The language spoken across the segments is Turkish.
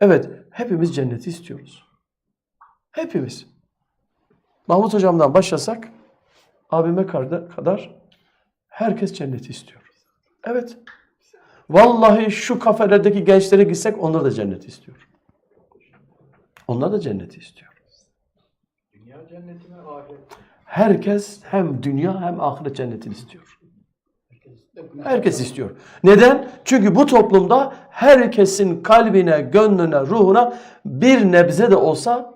Evet, hepimiz cenneti istiyoruz. Hepimiz. Mahmut hocamdan başlasak, abime kadar- herkes cenneti istiyor. Evet. Vallahi şu kafelerdeki gençlere gitsek onlar da cenneti istiyor. Onlar da cenneti istiyor. Dünya cenneti mi ahiret? Herkes hem dünya hem ahiret cennetini istiyor. Herkes istiyor. Neden? Çünkü bu toplumda herkesin kalbine, gönlüne, ruhuna bir nebze de olsa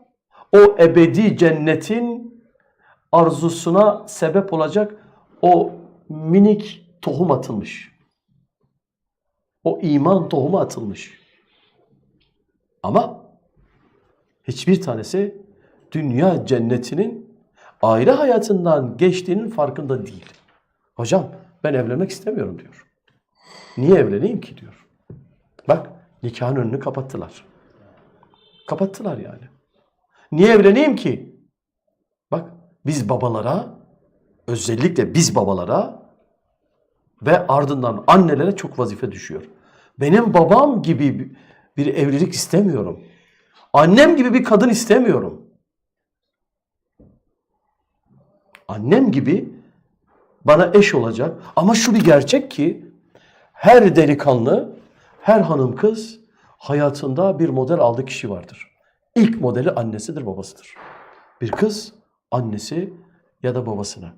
o ebedi cennetin arzusuna sebep olacak o minik tohum atılmış. O iman tohumu atılmış. Ama hiçbir tanesi dünya cennetinin aile hayatından geçtiğinin farkında değil. Hocam ben evlenmek istemiyorum diyor. Niye evleneyim ki diyor. Bak nikahın önünü kapattılar. Kapattılar yani. Niye evleneyim ki? Bak biz babalara özellikle biz babalara ve ardından annelere çok vazife düşüyor. Benim babam gibi bir evlilik istemiyorum. Annem gibi bir kadın istemiyorum. Annem gibi bana eş olacak. Ama şu bir gerçek ki her delikanlı, her hanım kız hayatında bir model aldığı kişi vardır. İlk modeli annesidir, babasıdır. Bir kız annesi ya da babasına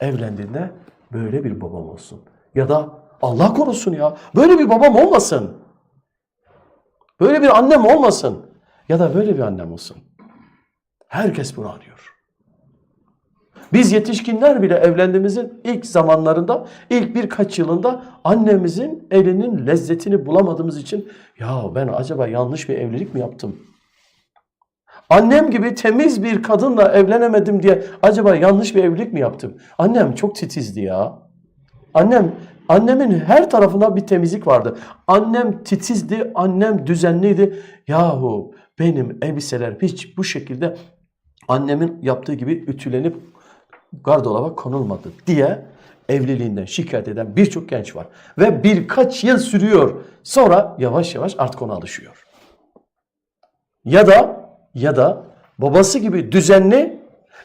evlendiğinde böyle bir babam olsun. Ya da Allah korusun ya böyle bir babam olmasın. Böyle bir annem olmasın. Ya da böyle bir annem olsun. Herkes bunu arıyor. Biz yetişkinler bile evlendiğimizin ilk zamanlarında, ilk birkaç yılında annemizin elinin lezzetini bulamadığımız için ya ben acaba yanlış bir evlilik mi yaptım? Annem gibi temiz bir kadınla evlenemedim diye acaba yanlış bir evlilik mi yaptım? Annem çok titizdi ya. Annem annemin her tarafında bir temizlik vardı. Annem titizdi, annem düzenliydi. Yahu benim elbiseler hiç bu şekilde annemin yaptığı gibi ütülenip gardıraba konulmadı diye evliliğinden şikayet eden birçok genç var. Ve birkaç yıl sürüyor. Sonra yavaş yavaş artık ona alışıyor. Ya da ya da babası gibi düzenli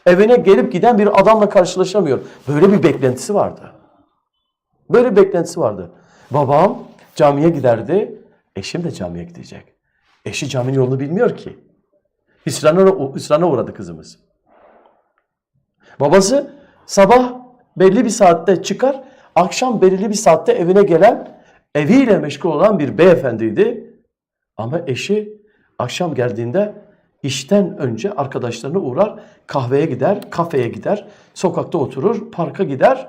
evine gelip giden bir adamla karşılaşamıyor. Böyle bir beklentisi vardı. Böyle bir beklentisi vardı. Babam camiye giderdi. Eşim de camiye gidecek. Eşi caminin yolunu bilmiyor ki. Hüsrana, hüsrana uğradı kızımız. Babası sabah belli bir saatte çıkar, akşam belirli bir saatte evine gelen, eviyle meşgul olan bir beyefendiydi. Ama eşi akşam geldiğinde işten önce arkadaşlarına uğrar, kahveye gider, kafeye gider, sokakta oturur, parka gider,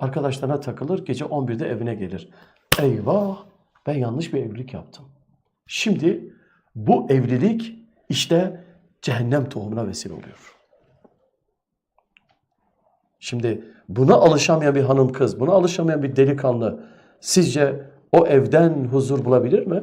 arkadaşlarına takılır, gece 11'de evine gelir. Eyvah, ben yanlış bir evlilik yaptım. Şimdi bu evlilik işte cehennem tohumuna vesile oluyor. Şimdi buna alışamayan bir hanım kız, buna alışamayan bir delikanlı sizce o evden huzur bulabilir mi?